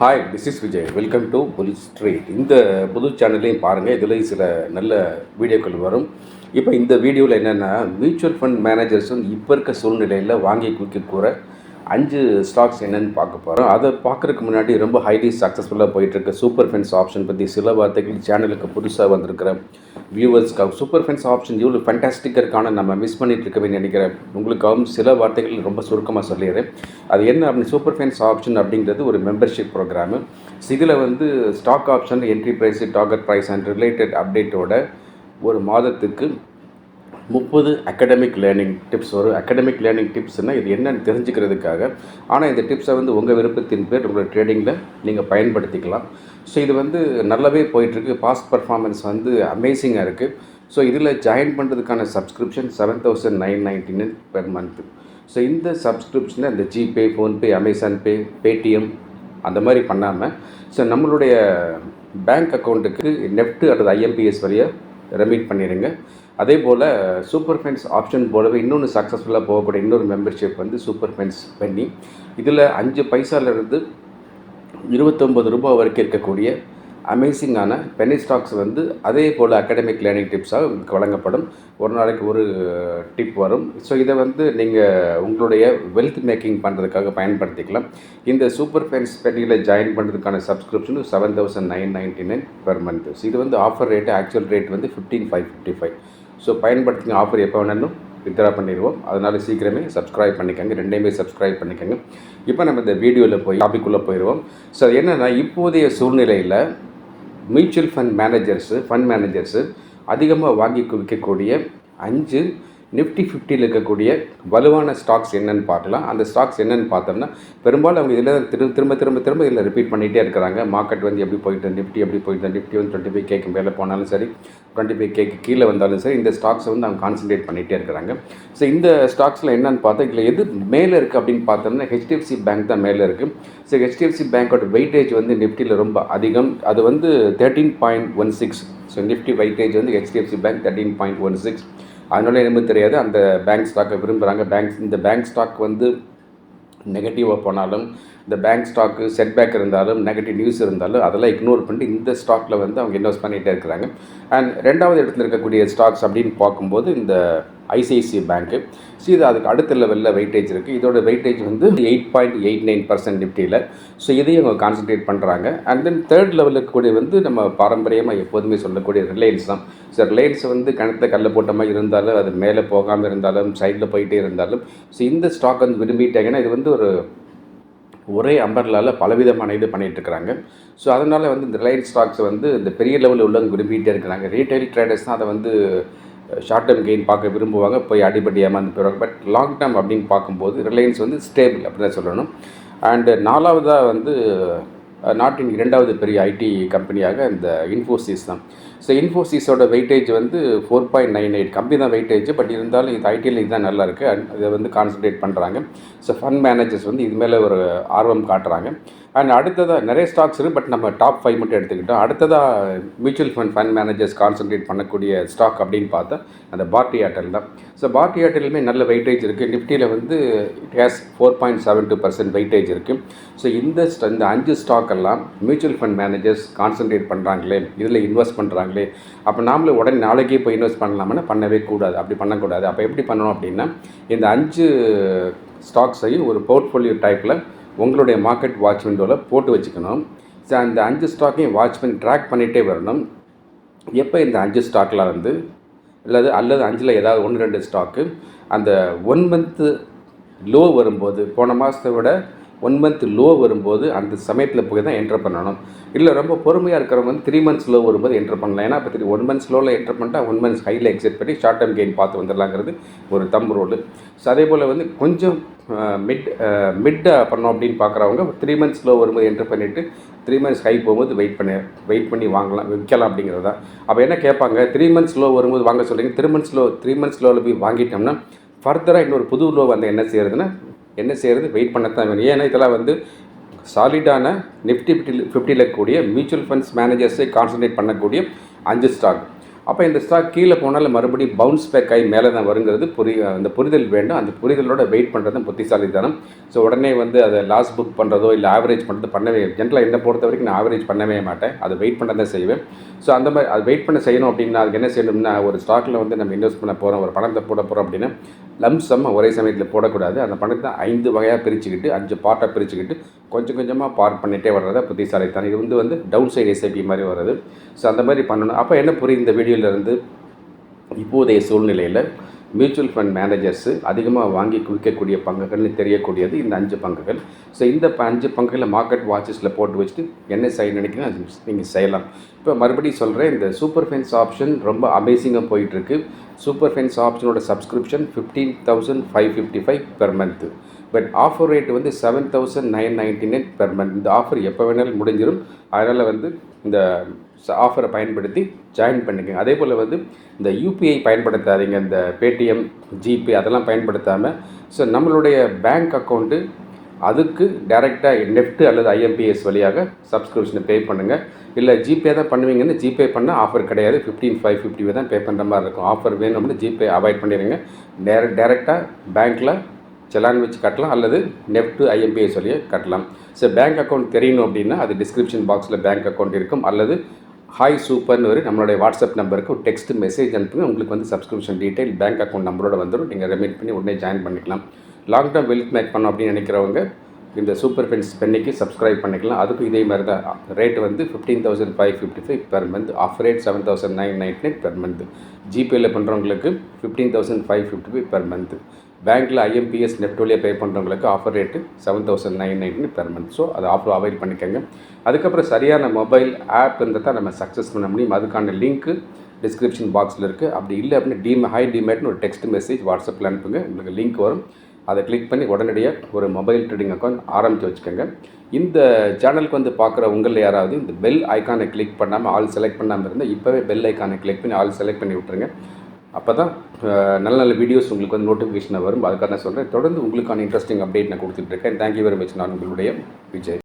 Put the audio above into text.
Hi this is Vijay welcome to police street இந்த புது சேனல்லையும் பாருங்கள் இதில் சில நல்ல வீடியோக்கள் வரும். இப்போ இந்த வீடியோவில் என்னென்னா மியூச்சுவல் ஃபண்ட் மேனேஜர்ஸும் இப்போ இருக்க சூழ்நிலையில் வாங்கி குவிக்க கூற அஞ்சு ஸ்டாக்ஸ் என்னென்னு பார்க்க போகிறோம் அதை பார்க்குறதுக்கு முன்னாடி ரொம்ப ஹைலி சக்ஸஸ்ஃபுல்லாக போயிட்டுருக்க. சூப்பர் ஃபென்ஸ் ஆப்ஷன் பற்றி சில வார்த்தைகள் சேனலுக்கு புதுசாக வந்திருக்கிற வியூவர்ஸ்க்காக சூப்பர் ஃபென்ஸ் ஆப்ஷன் இவ்வளோ ஃபேண்டாஸ்டிக்காக இருக்கான நம்ம மிஸ் பண்ணிகிட்டு இருக்கவே நினைக்கிறேன். உங்களுக்காகவும் சில வார்த்தைகள் ரொம்ப சுருக்கமாக சொல்லிடுறேன். அது என்ன அப்படின்னு சூப்பர் ஃபென்ஸ் ஆப்ஷன் அப்படிங்கிறது ஒரு மெம்பர்ஷிப் ப்ரோக்ராமு இதில் வந்து stock option entry price target price and related அப்டேட்டோட ஒரு மாதத்துக்கு முப்பது அகடமிக் லேர்னிங் டிப்ஸ் வரும் அகடமிக் லேர்னிங் டிப்ஸ்னால் இது என்னன்னு தெரிஞ்சுக்கிறதுக்காக. ஆனால் இந்த டிப்ஸை வந்து உங்கள் விருப்பத்தின் பேர் உங்களோட ட்ரேடிங்கில் நீங்கள் பயன்படுத்திக்கலாம். ஸோ இது வந்து நல்லாவே போயிட்டுருக்கு. பாஸ்ட் பர்ஃபார்மன்ஸ் வந்து அமேசிங்காக இருக்குது ஸோ இதில் ஜாயின் பண்ணுறதுக்கான subscription seven thousand nine ninety nine per month so இந்த சப்ஸ்கிரிப்ஷனை இந்த GPay PhonePe Amazon Pay Paytm அந்த மாதிரி பண்ணாமல் ஸோ நம்மளுடைய பேங்க் அக்கௌண்ட்டுக்கு நெஃப்ட்டு அல்லது ஐஎம்பிஎஸ் வழியாக ரெமீட் பண்ணிடுங்க அதே போல் சூப்பர் ஃபென்ஸ் ஆப்ஷன் போலவே இன்னொன்று சக்ஸஸ்ஃபுல்லாக போகக்கூடிய இன்னொரு மெம்பர்ஷிப் வந்து சூப்பர் ஃபென்ஸ் பண்ணி இதில் அஞ்சு பைசாலேருந்து இருபத்தொம்பது ரூபாய் வரைக்கும் இருக்கக்கூடிய அமேசிங்கான பெனி ஸ்டாக்ஸ் வந்து அதே போல் அகாடமிக் லேர்னிங் டிப்ஸாக உங்களுக்கு வழங்கப்படும். ஒரு நாளைக்கு ஒரு டிப் வரும். ஸோ இதை வந்து நீங்கள் உங்களுடைய வெல்த் மேக்கிங் பண்ணுறதுக்காக பயன்படுத்திக்கலாம். இந்த சூப்பர் ஃபென்ஸ் பென்னியில் ஜாயின் பண்ணுறதுக்கான subscription seven thousand nine ninety nine per month இது வந்து ஆஃபர் ரேட்டு ஆக்சுவல் ரேட் வந்து fifteen five fifty five so பயன்படுத்திங்க offer எப்போ வேணாலும் வித்ரா பண்ணிடுவோம். அதனால் சீக்கிரமே சப்ஸ்கிரைப் பண்ணிக்கோங்க ரெண்டையுமே சப்ஸ்கிரைப் பண்ணிக்கோங்க. இப்போ நம்ம இந்த வீடியோவில் போய் டாபிக்குள்ளே போயிடுவோம். ஸோ என்னென்னா இப்போதைய சூழ்நிலையில் mutual fund managers fund managers அதிகமாக வாங்கி குவிக்கக்கூடிய அஞ்சு நிஃப்டி ஃபிஃப்டியில் இருக்கக்கூடிய வலுவான ஸ்டாக்ஸ் என்னென்னு பார்க்கலாம். அந்த ஸ்டாக்ஸ் என்னென்னு பார்த்தோம்னா பெரும்பாலும் அவங்க இதில் திரு திரும்ப திரும்ப திரும்ப இதில் ரிப்பீட் பண்ணிகிட்டே இருக்கிறாங்க. மார்க்கெட் வந்து எப்படி போயிட்டு நிஃப்டி எப்படி போயிட்டு நிஃப்டி வந்து டுவெண்ட்டி ஃபைவ் கேக்கு மேலே போனாலும் சரி டுவெண்ட்டி ஃபைவ் கேக்கு கீழே வந்தாலும் சரி இந்த ஸ்டாக்ஸை வந்து அவங்க கான்சன்ட்ரேட் பண்ணிகிட்டே இருக்கிறாங்க. ஸோ இந்த ஸ்டாக்ஸில் என்னென்னு பார்த்தா இதில் எது மேலே இருக்குது அப்படின்னு பார்த்தோம்னா ஹெச்டிஎஃப்சி பேங்க் தான் மேலே இருக்குது ஸோ ஹெச்டிஎஃப்சி பேங்க்கோட வெயிட்டேஜ் வந்து நிஃப்டியில் ரொம்ப அதிகம். அது வந்து thirteen point one six so nifty weightage வந்து HDFC bank thirteen point one six அதனால என்னமோ தெரியாது. அந்த பேங்க் ஸ்டாக்கை விரும்புகிறாங்க பேங்க் இந்த பேங்க் ஸ்டாக் வந்து நெகட்டிவாக போனாலும் இந்த பேங்க் ஸ்டாக்கு செட்பேக் இருந்தாலும் நெகட்டிவ் நியூஸ் இருந்தாலும் அதெல்லாம் இக்னோர் பண்ணிட்டு இந்த ஸ்டாக்கில் வந்து அவங்க இன்வெஸ்ட் பண்ணிகிட்டே இருக்கிறாங்க. அண்ட் ரெண்டாவது இடத்துல இருக்கக்கூடிய ஸ்டாக்ஸ் அப்படின்னு பார்க்கும்போது இந்த ஐசிஐசிஐ பேங்க்கு ஸோ இது அதுக்கு அடுத்த லெவலில் வெயிட்டேஜ் இருக்குது இதோட வெயிட்டேஜ் வந்து eight point eight nine percent நிஃப்டியில் ஸோ இதையும் அவங்க கான்சன்ட்ரேட் பண்ணுறாங்க அண்ட் தென் தேர்ட் லெவலில் இருக்கக்கூடிய வந்து நம்ம பாரம்பரியமாக எப்போதுமே சொல்லக்கூடிய ரிலையன்ஸ் தான். ஸோ ரிலையன்ஸ் வந்து கணத்தை கல்ல போட்ட மாதிரி இருந்தாலும் அது மேலே போகாமல் இருந்தாலும் சைடில் போயிட்டே இருந்தாலும் ஸோ இந்த ஸ்டாக் வந்து விரும்பிட்டாங்கன்னா இது வந்து ஒரு ஒரே அம்பர்லாவில் பலவிதமான இது பண்ணிகிட்டு இருக்கிறாங்க ஸோ அதனால் வந்து இந்த ரிலையன்ஸ் ஸ்டாக்ஸ் வந்து இந்த பெரிய லெவலில் உள்ளவங்க விரும்பிகிட்டே இருக்கிறாங்க. ரீட்டைல் ட்ரேடர்ஸ் தான் அதை வந்து ஷார்ட் டேர்ம் கெயின் பார்க்க விரும்புவாங்க. போய் அடிப்படி ஏமாந்து போயிடுவாங்க. பட் லாங் டேர்ம் அப்படின்னு பார்க்கும்போது ரிலையன்ஸ் வந்து ஸ்டேபிள் அப்படின்னு தான் சொல்லணும். அண்டு நாலாவதாக வந்து நாட்டின் இரண்டாவது பெரிய ஐடி கம்பெனியாக இந்த இன்ஃபோசிஸ் தான். ஸோ இன்ஃபோசிஸோட வெயிட்டேஜ் வந்து ஃபோர் பாயிண்ட் நைன் எயிட் கம்மி தான் வெயிட்டேஜ் பட் இருந்தாலும் இது ஐடியில் இதுதான் நல்லா இருக்குது அண்ட் இதை வந்து கான்சன்ட்ரேட் பண்ணுறாங்க ஸோ ஃபண்ட் மேனேஜர்ஸ் வந்து இது மேலே ஒரு ஆர்வம் காட்டுறாங்க. அண்ட் அடுத்ததாக நிறைய ஸ்டாக்ஸ் இருக்குது பட் நம்ம டாப் ஃபைவ் மட்டும் எடுத்துக்கிட்டோம். அடுத்ததாக mutual fund fund managers concentrate பண்ணக்கூடிய ஸ்டாக் அப்படின்னு பார்த்தா அந்த பார்ட்டி ஏர்டெல் தான். ஸோ பார்ட்டி ஏர்டெல்லுமே நல்ல வெயிட்டேஜ் இருக்குது நிஃப்டியில் வந்து it has four point seven two percent weightage இருக்குது ஸோ இந்த இந்த அஞ்சு ஸ்டாக் எல்லாம் மியூச்சுவல் ஃபண்ட் மேனேஜர்ஸ் கான்சன்ட்ரேட் பண்ணுறாங்களே இதில் இன்வெஸ்ட் பண்ணுறாங்களே அப்போ நாமளே உடனே நாளைக்கே போய் இன்வெஸ்ட் பண்ணலாம்னா பண்ணவே கூடாது. அப்படி பண்ணக்கூடாது. அப்போ எப்படி பண்ணணும் அப்படின்னா இந்த அஞ்சு ஸ்டாக்ஸையும் ஒரு போர்ட்ஃபோலியோ டைப்பில் உங்களுடைய மார்க்கெட் வாட்ச் விண்டோவில் போட்டு வச்சுக்கணும். ஸோ அந்த அஞ்சு ஸ்டாக்கையும் வாட்ச் பண்ணி ட்ராக் பண்ணிகிட்டே வரணும். எப்போ இந்த அஞ்சு ஸ்டாக்கில் வந்து அல்லது அல்லது அஞ்சில் ஏதாவது ஒன்று ரெண்டு ஸ்டாக்கு அந்த ஒன் மந்த்து லோ வரும்போது போன மாதத்தை விட ஒன் மந்த் லோ வரும்போது அந்த சமயத்தில் போய் தான் என்டர் பண்ணணும். இல்லை ரொம்ப பொறுமையாக இருக்கிறவங்க வந்து த்ரீ மந்த்ஸ் லோ வரும்போது என்டர் பண்ணலாம். ஏன்னா இப்போ த்ரீ ஒன் மந்த்ஸ் லோவில் என்டர் பண்ணிட்டா ஒன் மந்த்ஸ் ஹையில் எக்ஸிட் பண்ணி ஷார்ட் டேர்ம் கெயின் பார்த்து வந்துடலாங்கிறது ஒரு தம் ரோடு ஸோ அதே போல் வந்து கொஞ்சம் மிட் மிட்டாக பண்ணோம் அப்படின்னு பார்க்குறவங்க த்ரீ மந்த்ஸ் லோ வரும்போது என்டர் பண்ணிவிட்டு த்ரீ மந்த்ஸ் ஹை போகும்போது வெயிட் பண்ணி வெயிட் பண்ணி வாங்கலாம் விற்கலாம் அப்படிங்கிறது. தான் அப்போ என்ன கேட்பாங்க? த்ரீ மந்த்ஸ் லோ வரும்போது வாங்க சொல்கிறீங்க three months low three months லோவில் போய் வாங்கிட்டோம்னா ஃபர்தராக இன்னொரு புது லோ வந்து என்ன செய்யறதுன்னா என்ன செய்கிறது வெயிட் பண்ணத்தான் வேணும். ஏன்னா இதெல்லாம் வந்து சாலிடான நிஃப்டி ஃபிஃப்டியில் இருக்கக்கூடிய மியூச்சுவல் ஃபண்ட்ஸ் மேனேஜர்ஸை கான்சன்ட்ரேட் பண்ணக்கூடிய அஞ்சு ஸ்டாக் அப்போ இந்த ஸ்டாக் கீழே போனாலும் மறுபடியும் பவுன்ஸ் பேக் ஆகி மேலே தான் வருங்கிறது புரி அந்த புரிதல் வேண்டும். அந்த புரிதலோட வெயிட் பண்ணுறது புத்திசாலித்தனம். ஸோ உடனே வந்து அதை லாஸ் புக் பண்ணுறதோ இல்லை ஆவரேஜ் பண்ணுறது பண்ணவே ஜென்ரலாக என்னை பொறுத்த வரைக்கும் நான் ஆவரேஜ் பண்ணவே மாட்டேன். அதை வெயிட் பண்ண தான் செய்வேன். ஸோ அந்த மாதிரி அது வெயிட் பண்ண செய்யணும் அப்படின்னா அதுக்கு என்ன செய்யணும்னா ஒரு ஸ்டாக்கில் வந்து நம்ம இன்வெஸ்ட் பண்ண போகிறோம் ஒரு பணத்தை போட போகிறோம் அப்படின்னா லம்சம் ஒரே சமயத்தில் போடக்கூடாது. அந்த பணத்தை ஐந்து வகையாக பிரிச்சுக்கிட்டு அஞ்சு பார்ட்டாக பிரிச்சுக்கிட்டு கொஞ்சம் கொஞ்சமாக பார்க் பண்ணிகிட்டே வர்றதா புத்திசாலித்தான் இது வந்து வந்து டவுன் சைடு எஸ்ஐபி மாதிரி வர்றது. ஸோ அந்த மாதிரி பண்ணணும். அப்போ என்ன புரியுது இந்த வீடியோலேருந்து இப்போதைய சூழ்நிலையில் மியூச்சுவல் ஃபண்ட் மேனேஜர்ஸு அதிகமாக வாங்கி குவிக்கக்கூடிய பங்குகள்னு தெரியக்கூடியது இந்த அஞ்சு பங்குகள். ஸோ இந்த அஞ்சு பங்குகளை மார்க்கெட் வாட்சஸில் போட்டு வச்சுட்டு என்ன செய்ய நினைக்கிறீங்க அது நீங்கள் செய்யலாம். இப்போ மறுபடியும் சொல்கிறேன் இந்த சூப்பர் ஃபென்ஸ் ஆப்ஷன் ரொம்ப அமேசிங்காக போயிட்டுருக்கு super fence ஆப்ஷனோட subscription fifteen thousand five fifty five per month but offer rate வந்து seven thousand nine ninety nine per month இந்த ஆஃபர் எப்போ வேணாலும் முடிஞ்சிடும் அதனால் வந்து இந்த ஆஃபரை பயன்படுத்தி ஜாயின் பண்ணிக்கோங்க அதே போல் வந்து இந்த யூபிஐ பயன்படுத்தாதீங்க. இந்த பேடிஎம் ஜிபே அதெல்லாம் பயன்படுத்தாமல் ஸோ நம்மளுடைய பேங்க் அக்கௌண்ட்டு அதுக்கு டைரெக்டாக நெஃப்ட் அல்லது ஐஎம்பிஎஸ் வழியாக சப்ஸ்கிரிப்ஷனை பே பண்ணுங்கள் இல்லை ஜிபே தான் பண்ணுவீங்கன்னு ஜிபே பண்ணால் ஆஃபர் கிடையாது. ஃபிஃப்டீன் ஃபைவ் ஃபிஃப்டி தான் பே பண்ணுற மாதிரி இருக்கும். ஆஃபர் வேணும்னு ஜிபே அவாய்ட் பண்ணிடுங்க டேரக்ட் டேரெக்டாக பேங்க்கில் செலான் வச்சு கட்டலாம் அல்லது நெஃப்ட் ஐஎம்பிஎஸ் சொல்லி கட்டலாம். ஸோ பேங்க் அக்கௌண்ட் தெரியணும் அப்படின்னா அது டிஸ்கிரிப்ஷன் பாக்ஸில் பேங்க் அக்கௌண்ட் இருக்கும் அல்லது ஹாய் சூப்பர்னு ஒரு நம்மளுடைய வாட்ஸ்அப் நம்பருக்கு ஒரு டெக்ஸ்ட் மெசேஜ் அனுப்புங்க உங்களுக்கு வந்து சப்ஸ்கிரிப்ஷன் டீட்டெயில் பேங்க் அக்கௌண்ட் நம்பரோட வந்துடும் நீங்கள் ரெமிட் பண்ணி உடனே ஜாயின் பண்ணிக்கலாம். லாங் டேர்ம் வெல்த் மேக் பண்ணோம் அப்படின்னு நினைக்கிறவங்க இந்த சூப்பர் ஃபென்ஸ் பென்னிக்கு சப்ஸ்கிரைப் பண்ணிக்கலாம். அதுக்கும் இதே மாதிரி தான் ரேட் வந்து fifteen thousand five fifty five per month off rate seven thousand nine ninety nine per month ஜிபேயில் பண்ணுறவங்களுக்கு fifteen thousand five fifty five per month பேங்க்கில் ஐஎம்பிஎஸ் நெஃப்ட் வழியாக பே பண்ணுறவங்களுக்கு offer rate seven thousand nine ninety per month so அதை offer avail பண்ணிக்கோங்க. அதுக்கப்புறம் சரியான mobile app இருந்தால் தான் நம்ம சக்ஸஸ் பண்ண முடியும். அதுக்கான லிங்க்கு டிஸ்கிரிப்ஷன் பாக்ஸில் இருக்குது அப்படி இல்லை அப்படின்னு டிம் ஹை டிமேட்னு ஒரு டெக்ஸ்ட் மெசேஜ் வாட்ஸ்அப்பில் அனுப்புங்க. உங்களுக்கு லிங்க் வரும். அதை கிளிக் பண்ணி உடனடியாக ஒரு மொபைல் ட்ரேடிங் அக்கௌண்ட் ஆரம்பித்து வச்சுக்கோங்க. இந்த சேனலுக்கு வந்து பார்க்குற உங்களில் யாராவது இந்த பெல் ஐக்கானை கிளிக் பண்ணாமல் ஆல் செலக்ட் பண்ணாமல் இருந்தால் இப்போவே பெல் ஐக்கானை கிளிக் பண்ணி ஆல் செலக்ட் பண்ணி விட்ருங்க அப்போ தான் நல்ல நல்ல வீடியோஸ் உங்களுக்கு வந்து நோட்டிஃபிகேஷன் வரும். அதுக்காக நான் சொல்கிறேன் தொடர்ந்து உங்களுக்கான இன்ட்ரெஸ்டிங் அப்டேட் நான் கொடுத்துட்ருக்கேன் தேங்க்யூ வெரி மச் நான் உங்களுடைய விஜய்.